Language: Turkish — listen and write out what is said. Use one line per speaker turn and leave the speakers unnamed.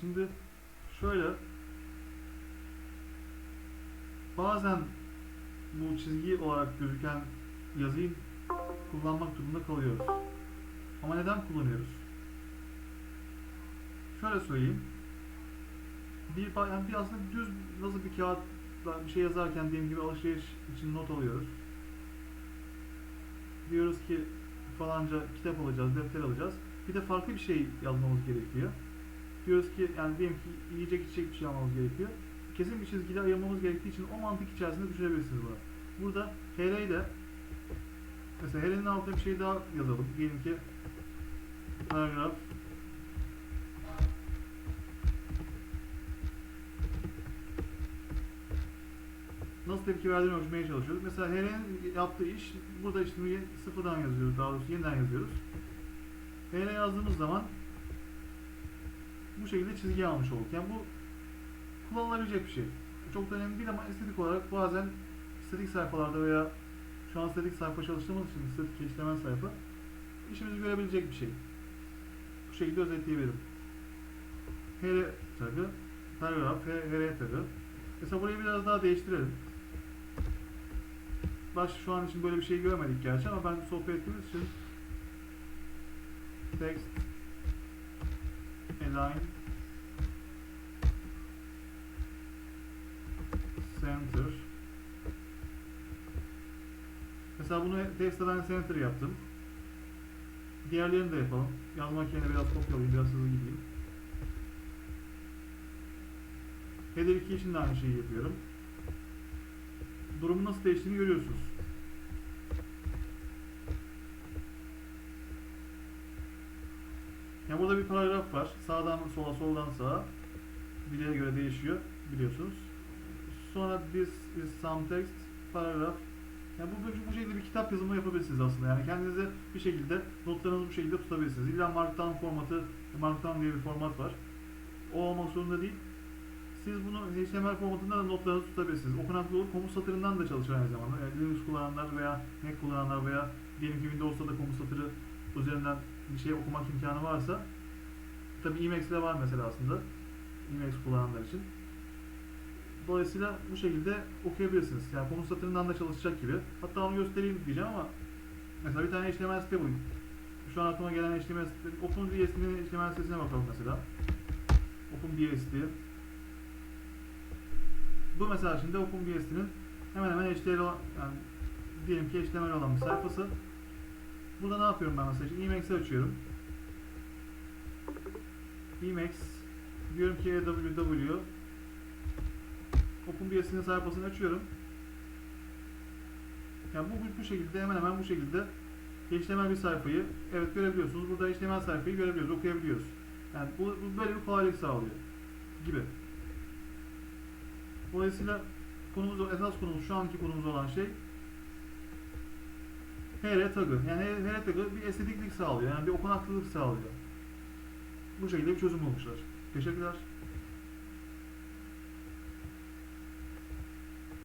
şimdi şöyle bazen bu çizgi olarak gözüken yazıyı kullanmak durumunda kalıyoruz. Ama neden kullanıyoruz? Şöyle söyleyeyim. Bir, yani bir aslında düz nasıl bir kağıtla bir şey yazarken diyelim gibi alışveriş için not alıyoruz. Diyoruz ki falanca kitap alacağız, defter alacağız. Bir de farklı bir şey yazmamız gerekiyor. Diyoruz ki yani diyelim ki yiyecek içecek bir şey almamız gerekiyor. Kesin bir çizgiyle ayırmamız gerektiği için o mantık içerisinde düşünebilirsiniz bunu. Burada HR'yi de mesela HR'nin altına bir şey daha yazalım. Diyelim ki paragraf nasıl tepki verdiğini ölçmeye çalışıyoruz. Mesela HR'nin yaptığı iş burada işte sıfırdan yazıyoruz daha doğrusu yeniden yazıyoruz. HR yazdığımız zaman bu şekilde çizgi almış olduk. Yani bu kullanılabilecek bir şey. Çok da önemli değil ama estetik olarak bazen estetik sayfalarda veya şu an estetik sayfa çalıştığımız için estetik işlemen sayfa işimizi görebilecek bir şey. Bu şekilde özetleyebilirim. HR tagı, paragraf, HR tagı. Mesela burayı biraz daha değiştirelim. Baş şu an için böyle bir şey görmedik gerçi ama ben sohbet ettiğimiz için text align center Mesela bunu text align center yaptım. Diğerlerini de yapalım. Yazmak yerine biraz kopyalayayım, biraz hızlı gideyim. Header 2 için de aynı şeyi yapıyorum. Durumun nasıl değiştiğini görüyorsunuz. Ya burada bir paragraf var. Sağdan sola, soldan sağa. Dile göre değişiyor biliyorsunuz. Sonra this is some text, paragraf. Yani bu, bu şekilde bir kitap yazımı yapabilirsiniz aslında. Yani kendinize bir şekilde notlarınızı bu şekilde tutabilirsiniz. İlla Markdown formatı, Markdown diye bir format var. O olmak zorunda değil. Siz bunu HTML formatında da notlarınızı tutabilirsiniz. Okunaklı olur. Komut satırından da çalışır aynı zamanda. Yani Linux kullananlar veya Mac kullananlar veya diyelim ki Windows'ta da komut satırı üzerinden bir şey okumak imkanı varsa tabi Emacs'de var mesela aslında. Emacs kullananlar için. Dolayısıyla bu şekilde okuyabilirsiniz. Yani komut satırından da çalışacak gibi. Hatta onu göstereyim diyeceğim ama mesela bir tane HTML site bulayım. Şu an aklıma gelen HTML site, OpenBS'nin HTML sitesine bakalım mesela. OpenBS diye. Bu mesela şimdi OpenBS'nin hemen hemen HTML olan, yani diyelim ki HTML olan bir sayfası. Burada ne yapıyorum ben mesela? Emacs'i açıyorum. Emacs diyorum ki www OpenBS'nin sayfasını açıyorum. Yani bu, bu, bu şekilde hemen hemen bu şekilde HTML bir sayfayı evet görebiliyorsunuz. Burada HTML sayfayı görebiliyoruz, okuyabiliyoruz. Yani bu, bu böyle bir kolaylık sağlıyor gibi. Dolayısıyla konumuz esas konumuz şu anki konumuz olan şey HR tagı. Yani HR tagı bir estetiklik sağlıyor. Yani bir okunaklılık sağlıyor. Bu şekilde bir çözüm bulmuşlar. Teşekkürler.